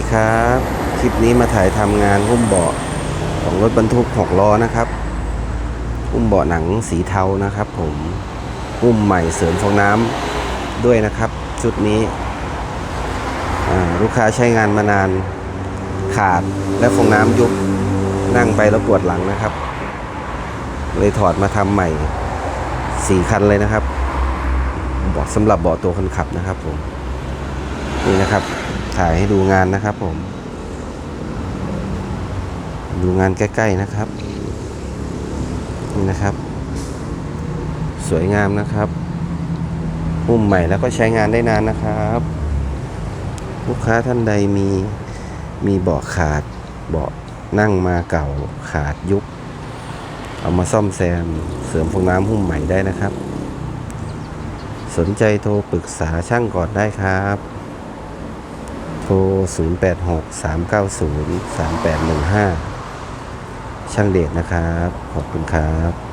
ดีครับ คลิปนี้มาถ่ายทำงานหุ้มเบาะของรถบรรทุกหกล้อนะครับ หุ้มเบาะหนังสีเทานะครับ ผมหุ้มใหม่เสริมฟองน้ำด้วยนะครับ ชุดนี้ลูกค้าใช้งานมานาน ขาดและฟองน้ำยุบนั่งไปแล้วปวดหลังนะครับ เลยถอดมาทำใหม่สี่คันเลยนะครับเบาะสำหรับเบาะตัวคนขับนะครับผมนี่นะครับ ถ่ายให้ดูงานนะครับผม ดูงานใกล้ ๆนะครับ นี่นะครับ สวยงามนะครับหุ้มใหม่แล้วก็ใช้งานได้นานนะครับ ลูกค้าท่านใดมีมีเบาะขาดเบาะนั่งมาเก่าขาดยุบเอามาซ่อมแซมเสริมฟองน้ำหุ้มใหม่ได้นะครับ สนใจโทรปรึกษาช่างก่อนได้ครับ ทร 086 390 3815 ช่างเดชนะครับ ขอบคุณครับ